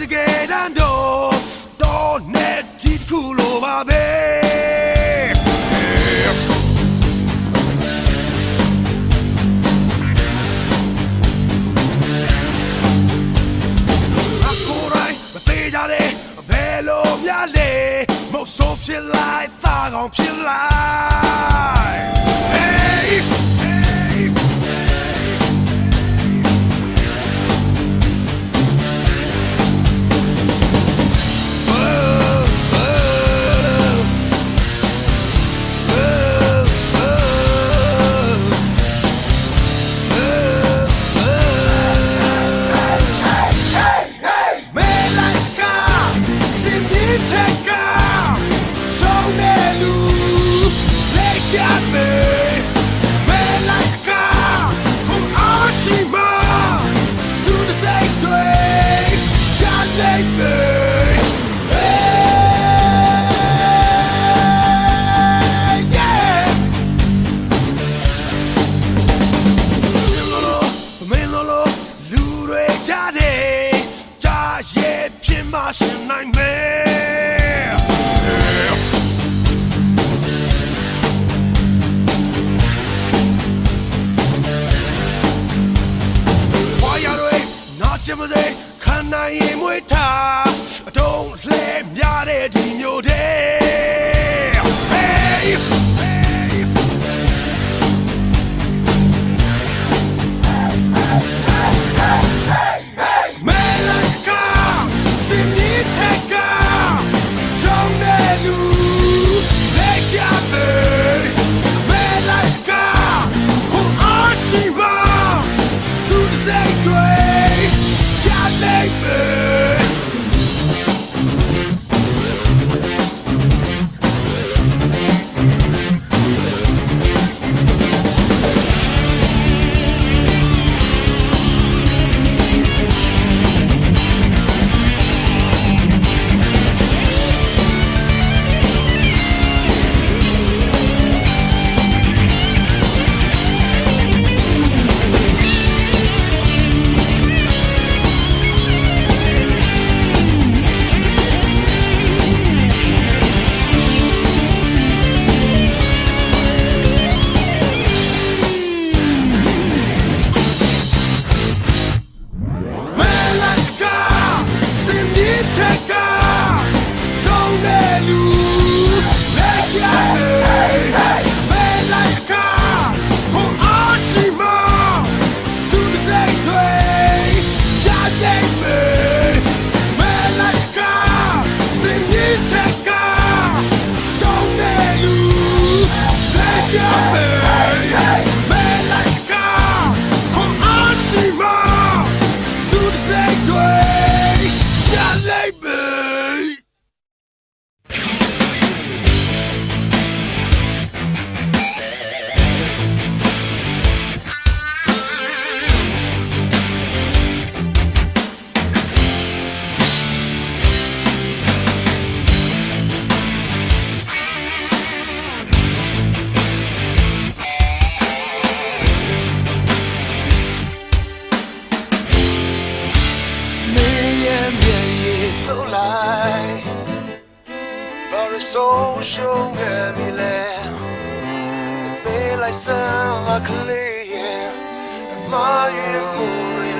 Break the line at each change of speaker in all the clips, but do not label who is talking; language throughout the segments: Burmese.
တကယ်တမ်းတော့တော့နဲ့ဒီတစ်ခုလိုပါပဲအကိုယ်တိုင်းမသေးကြ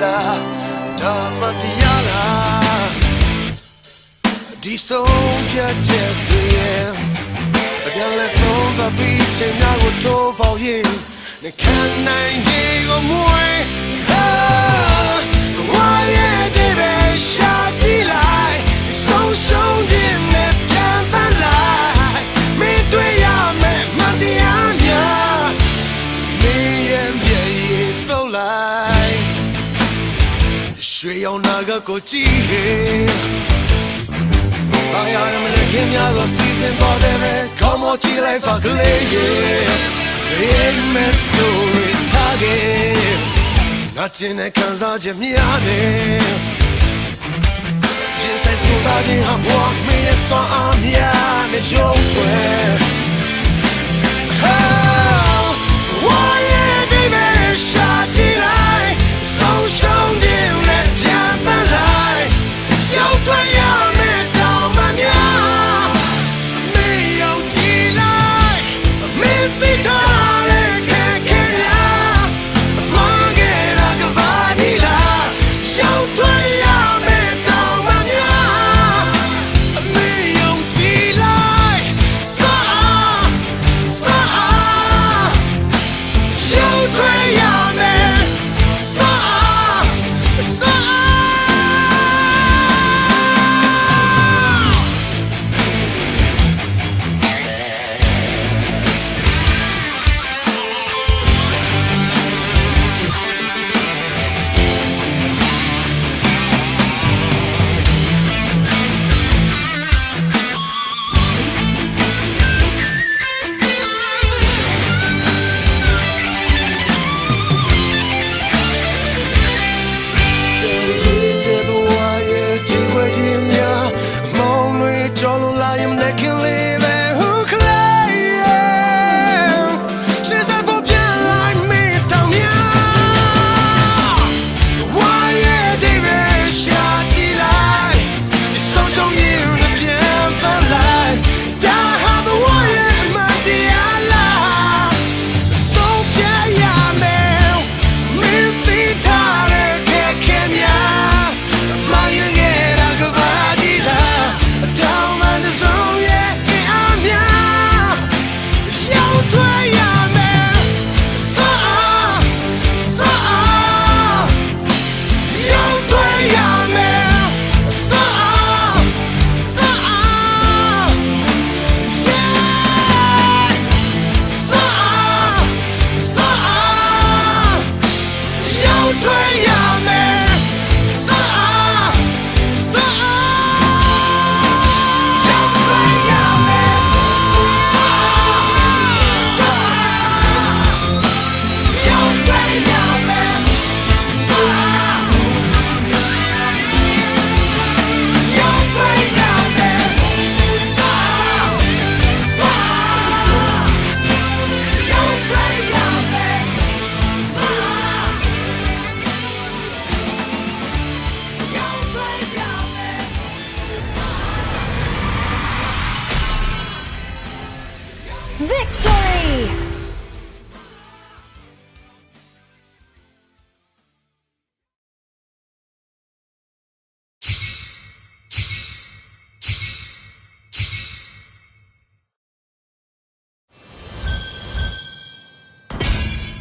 လားဒါမှတရားလားဒီဆုံးဖြတ်ချက်တွေရဲ့အပြန်လဲဖုံးသပြီးချင်များကိုထိုးပေါရင်နှခံနိုင်ခြင်းကိုမွေးဟာဝါရဲ့ဒီပဲရှာကြည့်လိုက်ဆုံးရှုံး ရောင်နာကကိုကြည့်ဟေး I am a looking at the season for the Come on, chill like fuck lady In my story target Not in a cancer, Jimmy Yes, I saw that in her walk me a song I'm yeah, it's your twin Why,